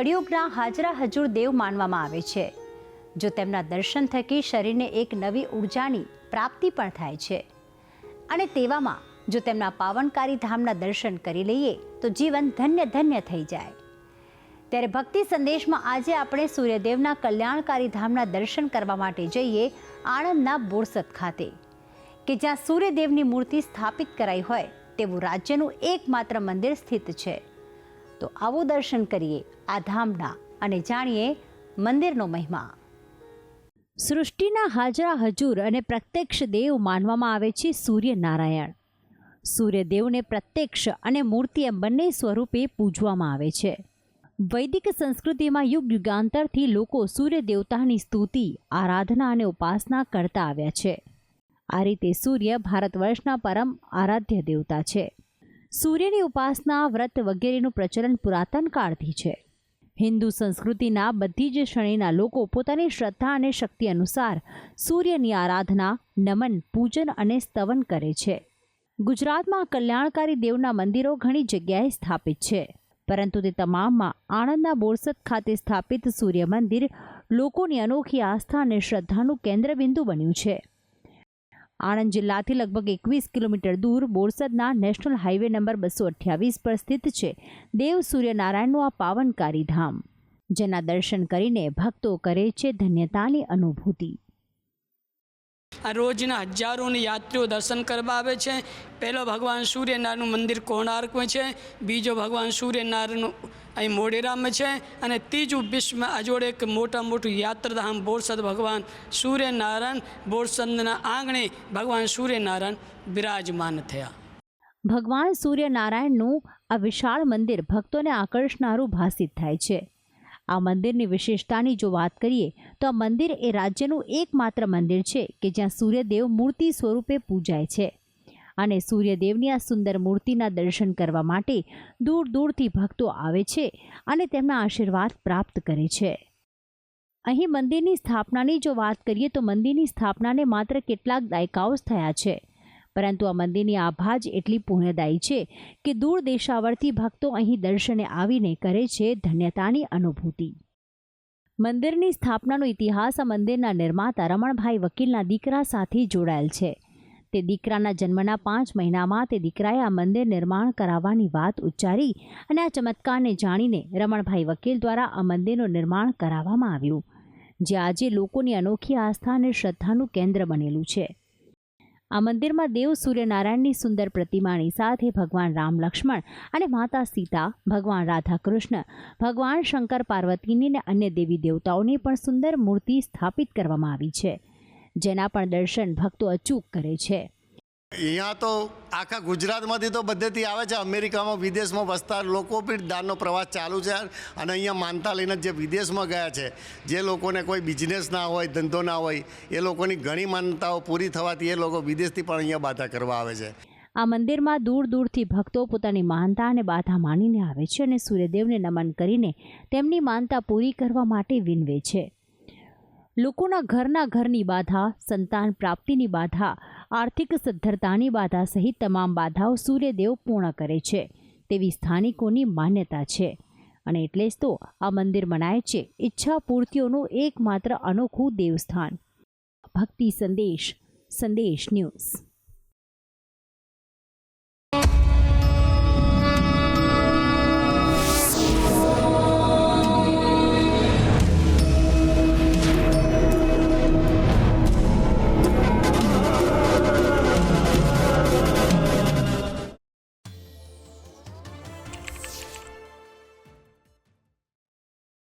કળિયુગના હાજરા હજુર દેવ માનવામાં આવે છે. જો તેમના દર્શન થકી શરીરને એક નવી ઉર્જાની પ્રાપ્તિ પણ થાય છે. અને તેવામાં જો તેમના પાવનકારી ધામના દર્શન કરી લઈએ, તો જીવન ધન્ય ધન્ય થઈ જાય. ત્યારે ભક્તિ સંદેશમાં આજે આપણે સૂર્યદેવના કલ્યાણકારી ધામના દર્શન કરવા માટે જઈએ આણંદના બોરસદ ખાતે, કે જ્યાં સૂર્યદેવની મૂર્તિ સ્થાપિત કરાઈ હોય તેવું રાજ્યનું એકમાત્ર મંદિર સ્થિત છે. તો આવો દર્શન કરીએ આ ધામના અને જાણીએ મંદિરનો મહિમા. સૃષ્ટિના હાજરા હજૂર અને પ્રત્યક્ષ દેવ માનવામાં આવે છે સૂર્યનારાયણ. સૂર્યદેવને પ્રત્યક્ષ અને મૂર્તિ એમ બંને સ્વરૂપે પૂજવામાં આવે છે. વૈદિક સંસ્કૃતિમાં યુગ યુગાંતરથી લોકો સૂર્ય દેવતાની સ્તુતિ, આરાધના અને ઉપાસના કરતા આવ્યા છે. આ રીતે સૂર્ય ભારત વર્ષના પરમ આરાધ્ય દેવતા છે. સૂર્યની ઉપાસના, વ્રત વગેરેનું પ્રચલન પુરાતન કાળથી છે. હિન્દુ સંસ્કૃતિના બધી જ શ્રેણીના લોકો પોતાની શ્રદ્ધા અને શક્તિ અનુસાર સૂર્યની આરાધના, નમન, પૂજન અને સ્તવન કરે છે. ગુજરાતમાં કલ્યાણકારી દેવના મંદિરો ઘણી જગ્યાએ સ્થાપિત છે. પરંતુ તે તમામમાં આણંદના બોરસદ ખાતે સ્થાપિત સૂર્ય મંદિર લોકોની અનોખી આસ્થા અને શ્રદ્ધાનું કેન્દ્રબિંદુ બન્યું છે. આણંદ જિલ્લાથી લગભગ એકવીસ કિલોમીટર દૂર બોરસદના નેશનલ હાઈવે નંબર બસો અઠ્યાવીસ પર સ્થિત છે દેવ સૂર્યનારાયણનું આ પાવનકારી ધામ, જેના દર્શન કરીને ભક્તો કરે છે ધન્યતાની અનુભૂતિ. આ રોજના હજારોની યાત્રીઓ દર્શન કરવા આવે છે. પહેલો ભગવાન સૂર્યનારાયણનું મંદિર કોણાર્કમાં છે. બીજો ભગવાન સૂર્યનારાયણનું અહીં મોઢેરામ છે અને ત્રીજું વિશ્વમાં અજોડે એક મોટા મોટું યાત્રાધામ બોરસદ ભગવાન સૂર્યનારાયણ, બોરસદના આંગણે ભગવાન સૂર્યનારાયણ બિરાજમાન થયા. ભગવાન સૂર્યનારાયણનું આ વિશાળ મંદિર ભક્તોને આકર્ષનારું ભાસિત થાય છે. આ મંદિરની વિશેષતાની જો વાત કરીએ, તો આ મંદિર એ રાજ્યનું એકમાત્ર મંદિર છે કે જ્યાં સૂર્યદેવ મૂર્તિ સ્વરૂપે પૂજાય છે. અને સૂર્યદેવની આ સુંદર મૂર્તિના દર્શન કરવા માટે દૂર દૂરથી ભક્તો આવે છે અને તેમના આશીર્વાદ પ્રાપ્ત કરે છે. અહીં મંદિરની સ્થાપનાની જો વાત કરીએ તો મંદિરની સ્થાપનાને માત્ર કેટલાક દાયકાઓ જ થયા છે. પરંતુ આ મંદિરની આભા જ એટલી પુણ્યદાયી છે કે દૂર દેશાવરથી ભક્તો અહીં દર્શને આવીને કરે છે ધન્યતાની અનુભૂતિ. મંદિરની સ્થાપનાનો ઇતિહાસ આ મંદિરના નિર્માતા રમણભાઈ વકીલના દીકરા સાથે જોડાયેલ છે. તે દીકરાના જન્મના પાંચ મહિનામાં તે દીકરાએ આ મંદિર નિર્માણ કરાવવાની વાત ઉચ્ચારી અને આ ચમત્કારને જાણીને રમણભાઈ વકીલ દ્વારા આ મંદિરનું નિર્માણ કરાવવામાં આવ્યું, જે આજે લોકોની અનોખી આસ્થા અને શ્રદ્ધાનું કેન્દ્ર બનેલું છે. આ મંદિરમાં દેવ સૂર્યનારાયણની સુંદર પ્રતિમાની સાથે ભગવાન રામ લક્ષ્મણ અને માતા સીતા, ભગવાન રાધા કૃષ્ણ ભગવાન શંકર પાર્વતીની અને અન્ય દેવી દેવતાઓની પણ સુંદર મૂર્તિ સ્થાપિત કરવામાં આવી છે. જેના પણ દર્શન ભક્તો અચૂક કરે છે. અહીંયા તો આખા ગુજરાતમાંથી તો બધેથી આવે છે. અમેરિકામાં વિદેશમાં વસતા લોકો પણ દાનનો પ્રવાસ ચાલુ છે અને અહીંયા માનતા લઈને જે વિદેશમાં ગયા છે જે લોકોને કોઈ બિઝનેસ ના હોય ધંધો ના હોય એ લોકોની ઘણી માનતાઓ પૂરી થવાથી એ લોકો વિદેશથી પણ અહીંયા બાધા કરવા આવે છે. આ મંદિરમાં દૂર દૂરથી ભક્તો પોતાની માનતા અને બાધા માનીને આવે છે અને સૂર્યદેવને નમન કરીને તેમની માનતા પૂરી કરવા માટે વિનવે છે. લોકોના ઘરના ઘરની બાધા, સંતાન પ્રાપ્તિની બાધા, આર્થિક સદ્ધરતાની બાધા સહિત તમામ બાધાઓ સૂર્યદેવ પૂર્ણ કરે છે. તેવી સ્થાનિકોની માન્યતા છે. અને એટલે જ તો આ મંદિર મનાય છે ઈચ્છા પૂર્તિઓનું એકમાત્ર અનોખું દેવસ્થાન. ભક્તિ સંદેશ સંદેશ ન્યૂઝ.